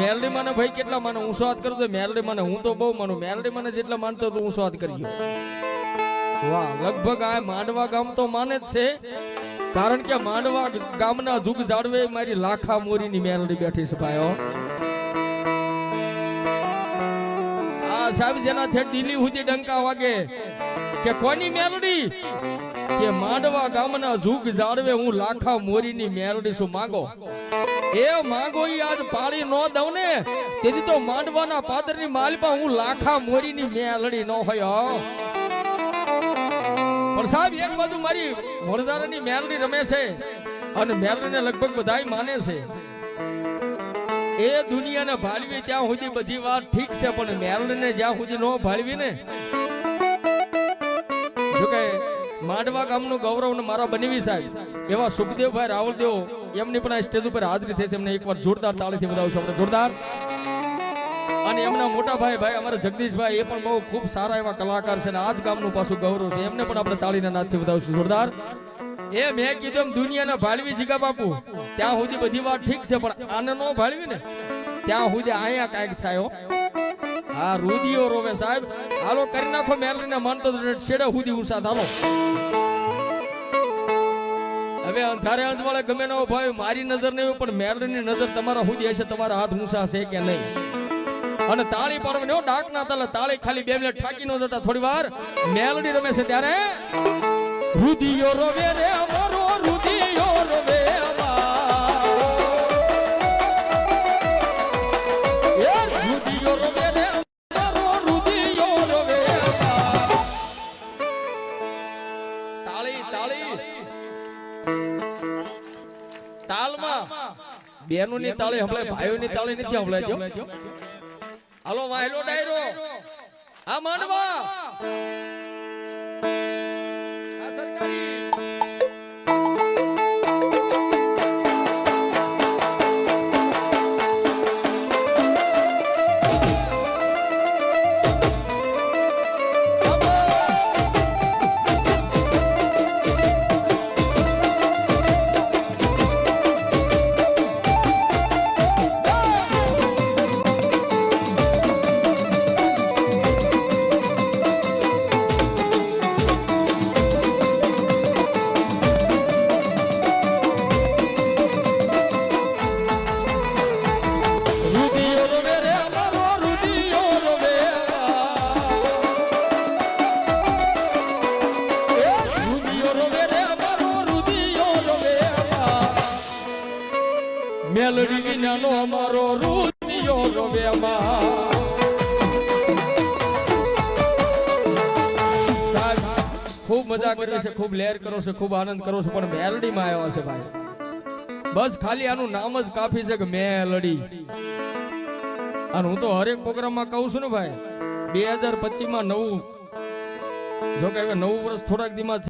મેલડી મને ભાઈ કેટલા માને? હું સ્વાદ કરું તો મેલડી મને, હું તો બહુ માનું. મેરડી મને જેટલા માનતો તો હું સ્વાદ કરી વાહ, લગભગ આ માંડવા ગામ તો માને જ છે. કારણ કે માંડવા ગામના જુગ જાળવે મારી લાખા મોરીની મેરડી બેઠી છે ભાઈઓ આ સાહેબ જેના થે દિલ્હી સુધી ડંકા વાગે કે કોની મેરડી કે માંડવા ગામના જુગ જાળવે હું લાખા મોરીની મેરડી શું માંગો? એ માંગો આજ પાળી નો દઉં ને તેથી તો માંડવાના પાદરની માલપા હું લાખા મોરીની મેલડી નો હોય. પણ સાહેબ, એક બાજુ મારી વણઝારાની મેલડી રમે છે અને મેલડીને લગભગ બધાય માને છે એ દુનિયાને ભાળવી ત્યાં સુધી બધી વાત ઠીક છે, પણ મેલડીને જ્યાં સુધી નો ભાળવી ને માંડવા ગામનું ગૌરવ મારા બનવી સાહેબ. એવા સુખદેવભાઈ, રાવલદેવ, એમની પણ આ સ્ટેજ ઉપર હાજરી થશે. એમને એકવાર જોરદાર તાળીથી વધાવશું આપણે. જોરદાર. અને એમના મોટા ભાઈ ભાઈ અમારા જગદીશભાઈ, એ પણ બહુ ખૂબ સારા એવા કલાકાર છે આ જ ગામનું પાછું ગૌરવ છે. એમને પણ આપણે તાળીના નાદથી બતાવશું જોરદાર. એ મેં કીધું એમ દુનિયાના ભાળવી જીગા બાપુ. ત્યાં સુધી બધી વાત ઠીક છે, પણ આને નો ભાળવી ને. ત્યાં સુધી અહીંયા કાંઈક થાય હા, રુદિયો રોવે સાહેબ. હાલો, કરી નાખો મેલરીને માનતો તો છેડે સુધી ઉસાદ હાલો હવે અંધારે અંજવાળે ગમે ન ભાઈ, મારી નજર નહીં પણ મેલરીની નજર તમારા સુધી હશે, તમારા હાથ ઊંચા છે કે નહીં? અને તાળી પાડવાની હો, ડાક ના તાલે તાળી ખાલી બે મિનિટ ઠાકી ન જતા. થોડી વાર મેલડી રમે છે ત્યારે. રુધિયો રોવે રે તાલમાં. બેનોની તાળી હમણાં ભાઈઓની તાળી નથી હમણાં હાલો વાયલો ડાયરો. આ માંડવા. મેલડી વિનાનો અમારો રૂતિયો રોવે ખૂબ મજા કરે છે, ખૂબ લહેર કરો છો, ખૂબ આનંદ કરો છો, પણ મેલડીમાં આવ્યો છે ભાઈ. બસ ખાલી આનું નામ જ કાફી છે કે મેલડી. અને હું તો હરેક પ્રોગ્રામમાં કહું છું ને ભાઈ, બે હજાર પચીસમાં નવું જો કે નવું વર્ષ થોડાક દીમાં